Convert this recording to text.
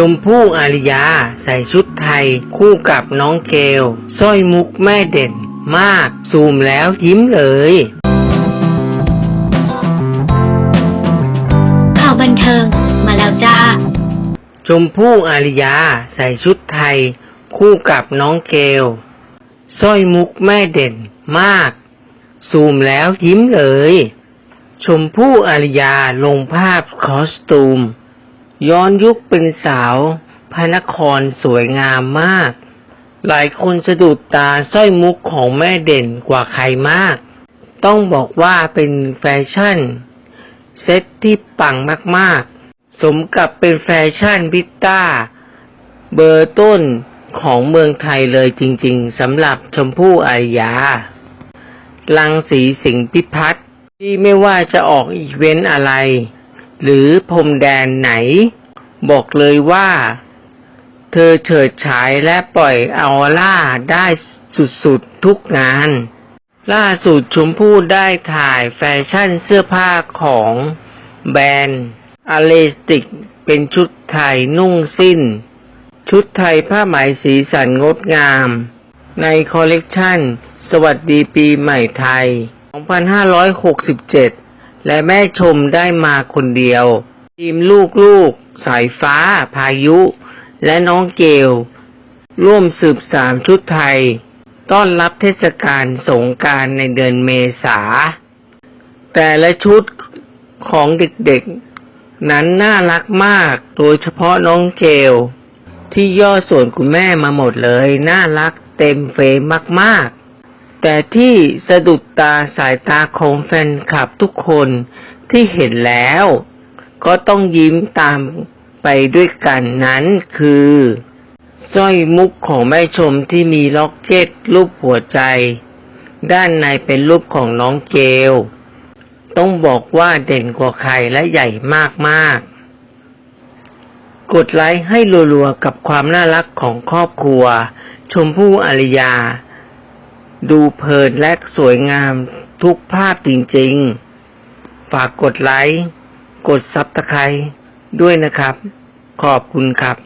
ชมพู่อาริยา ใส่ชุดไทย คู่กับน้องเกลสร้อยมุกแม่เด่นมาก ซูมแล้วยิ้มเลยข่าวบันเทิงมาแล้วจ้า ชมพู่อาริยา ใส่ชุดไทย คู่กับน้องเกลสร้อยมุกแม่เด่นมาก ซูมแล้วยิ้มเลย ชมพู่อาริยาลงภาพคอสตูม ย้อนยุคเป็นสาว พระนครสวยงามมาก หลายคนสะดุดตาสร้อยมุกของแม่เด่นกว่าใครมาก ต้องบอกว่าเป็นแฟชั่น เซ็ตที่ปังมากๆ สมกับเป็นแฟชั่นพิตต้า เบอร์ต้นของเมืองไทยเลยจริงๆสำหรับชมพู่อารยา ลังสีสิงพิพัฒน์ที่ไม่ว่าจะออกอีเวนต์อะไร หรือพรมแดนไหน บอกเลยว่า เธอเฉิดฉายและปล่อยออร่าได้สุดๆทุกงาน ล่าสุดชมพู่ได้ถ่ายแฟชั่นเสื้อผ้าของแบรนด์อเลสติก เป็นชุดไทยนุ่งสิ้น ชุดไทยผ้าไหมสีสันงดงาม ในคอลเลกชันสวัสดีปีใหม่ไทย 2567 และแม่ชมได้มาคนเดียว ทีมลูกๆ สายฟ้า พายุ และน้องเกล ร่วมสืบสามชุดไทย ต้อนรับเทศกาลสงการในเดือนเมษา แต่ละชุดของเด็กๆ นั้นน่ารักมาก โดยเฉพาะน้องเกล ที่ย่อส่วนคุณแม่มาหมดเลย น่ารักเต็มเฟรมมากๆ แต่ที่สะดุดตาสายตาของแฟนคลับทุกคนที่เห็นแล้ว ก็ต้องยิ้มตามไปด้วยกันนั้นคือสร้อยมุกของแม่ชมที่มีล็อกเก็ตรูปหัวใจ ด้านในเป็นรูปของน้องเกล ต้องบอกว่าเด่นกว่าใครและใหญ่มากๆ กดไลค์ให้รัวๆกับความน่ารักของครอบครัว ชมพู่อารยา ดูเพลินและสวยงามทุกภาพจริงๆ ฝากกดไลค์ กดซับตะไคร้ด้วยนะครับ ขอบคุณครับ